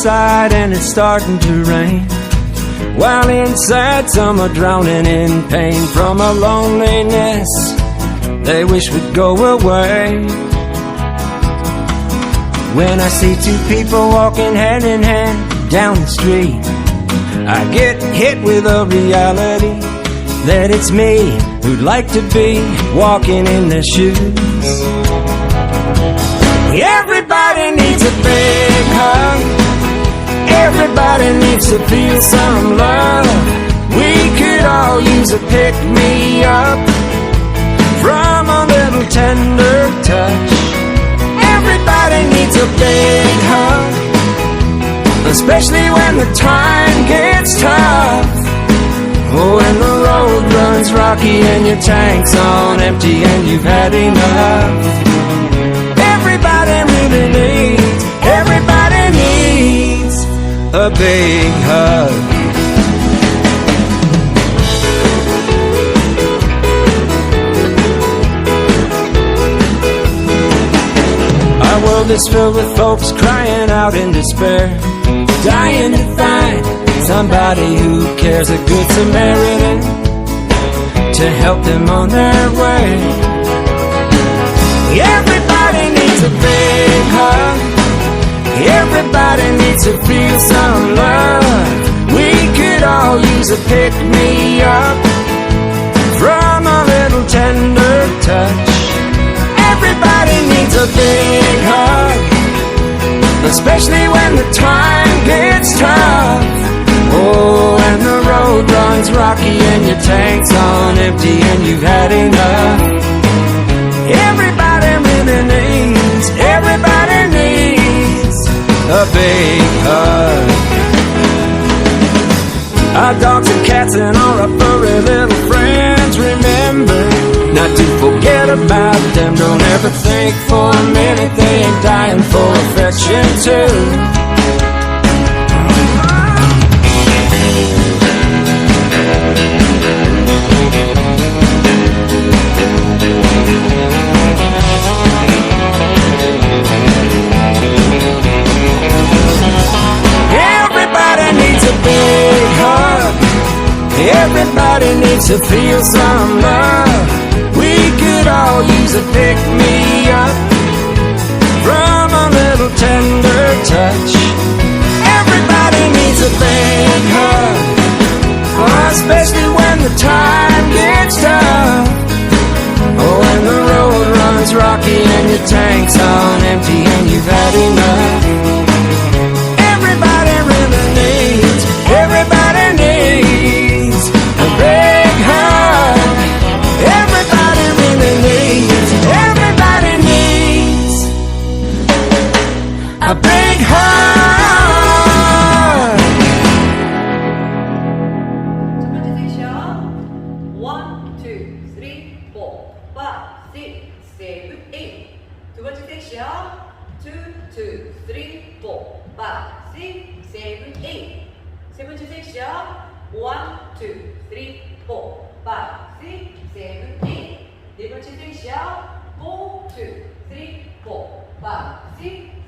outside and it's starting to rain. While inside some are drowning in pain from a loneliness they wish would go away. When I see two people walking hand in hand down the street, I get hit with a reality that it's me who'd like to be walking in their shoes. Everybody needs to feel some love. We could all use a pick me up from a little tender touch. Everybody needs a big hug, especially when the time gets tough. Oh, when the road runs rocky and your tank's on empty and you've had enough. A big hug. Our world is filled with folks crying out in despair, dying to find somebody who cares, a good Samaritan to help them on their way. Everybody needs a big hug. To feel some love. We could all use a pick me up from a little tender touch. Everybody needs a big hug, especially when the time gets tough. Oh, and the road runs rocky and your tank's on empty and you've had enough. Everybody really needs, everybody needs a big Our dogs and cats and all our furry little friends remember not to forget about them. Don't ever think for a minute they ain't dying for affection too. Everybody needs to feel some love. We could all use a pick me up from a little tender touch. Everybody needs a big hug, especially when the time gets tough. Oh, when the road runs rocky and your tank's 네 번째 섹션 4, 2, 3, 4, 5, 6, 7, 8.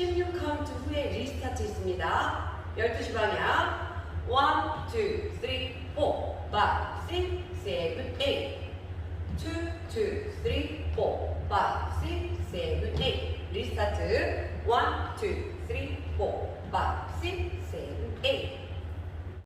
16 카운트 후에 리스타트 있습니다. 12시 방향. 1, 2, 3, 4, 5, 6, 7, 8 2, 2, 3, 4, 5, 6, 7, 8 리스타트 1, 2, 3, 4, 5, 6, 7,